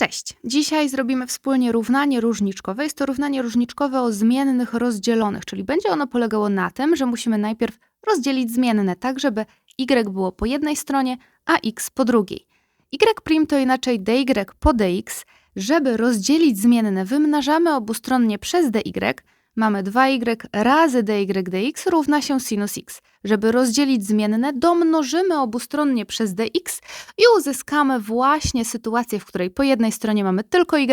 Cześć! Dzisiaj zrobimy wspólnie równanie różniczkowe. Jest to równanie różniczkowe o zmiennych rozdzielonych, czyli będzie ono polegało na tym, że musimy najpierw rozdzielić zmienne tak, żeby y było po jednej stronie, a x po drugiej. y' to inaczej dy po dx. Żeby rozdzielić zmienne, wymnażamy obustronnie przez dy. Mamy 2y razy dy dx równa się sinus x. Żeby rozdzielić zmienne, domnożymy obustronnie przez dx i uzyskamy właśnie sytuację, w której po jednej stronie mamy tylko y,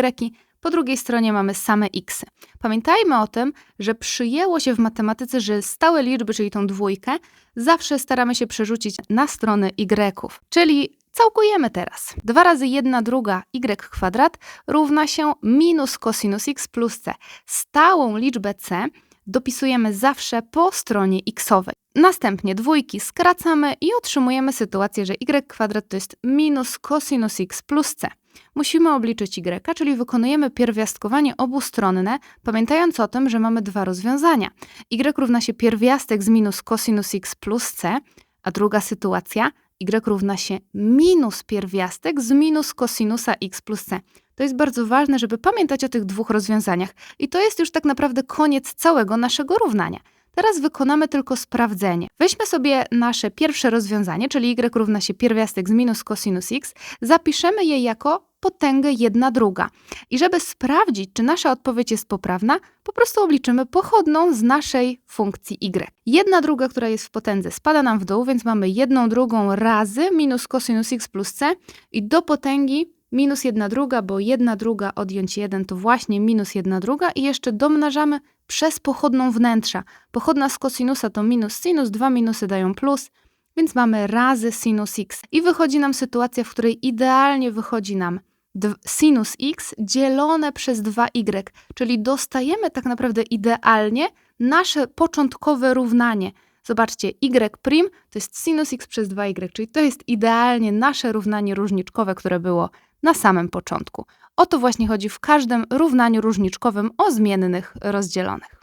po drugiej stronie mamy same x. Pamiętajmy o tym, że przyjęło się w matematyce, że stałe liczby, czyli tą dwójkę, zawsze staramy się przerzucić na stronę y, czyli całkujemy teraz. 2 razy 1 druga y kwadrat równa się minus cosinus x plus c. Stałą liczbę c dopisujemy zawsze po stronie xowej. Następnie dwójki skracamy i otrzymujemy sytuację, że y kwadrat to jest minus cosinus x plus c. Musimy obliczyć y, czyli wykonujemy pierwiastkowanie obustronne, pamiętając o tym, że mamy dwa rozwiązania. y równa się pierwiastek z minus cosinus x plus c, a druga sytuacja y równa się minus pierwiastek z minus kosinusa x plus c. To jest bardzo ważne, żeby pamiętać o tych dwóch rozwiązaniach. I to jest już tak naprawdę koniec całego naszego równania. Teraz wykonamy tylko sprawdzenie. Weźmy sobie nasze pierwsze rozwiązanie, czyli y równa się pierwiastek z minus cosinus x, zapiszemy je jako potęgę 1 druga. I żeby sprawdzić, czy nasza odpowiedź jest poprawna, po prostu obliczymy pochodną z naszej funkcji y. 1 druga, która jest w potędze, spada nam w dół, więc mamy 1 drugą razy minus cosinus x plus c i do potęgi minus 1 druga, bo 1 druga odjąć 1 to właśnie minus 1 druga i jeszcze domnażamy przez pochodną wnętrza. Pochodna z kosinusa to minus sinus, dwa minusy dają plus, więc mamy razy sinus x. I wychodzi nam sytuacja, w której idealnie wychodzi nam sinus x dzielone przez 2y, czyli dostajemy tak naprawdę idealnie nasze początkowe równanie. Zobaczcie, y' to jest sinus x przez 2y, czyli to jest idealnie nasze równanie różniczkowe, które było na samym początku. O to właśnie chodzi w każdym równaniu różniczkowym o zmiennych rozdzielonych.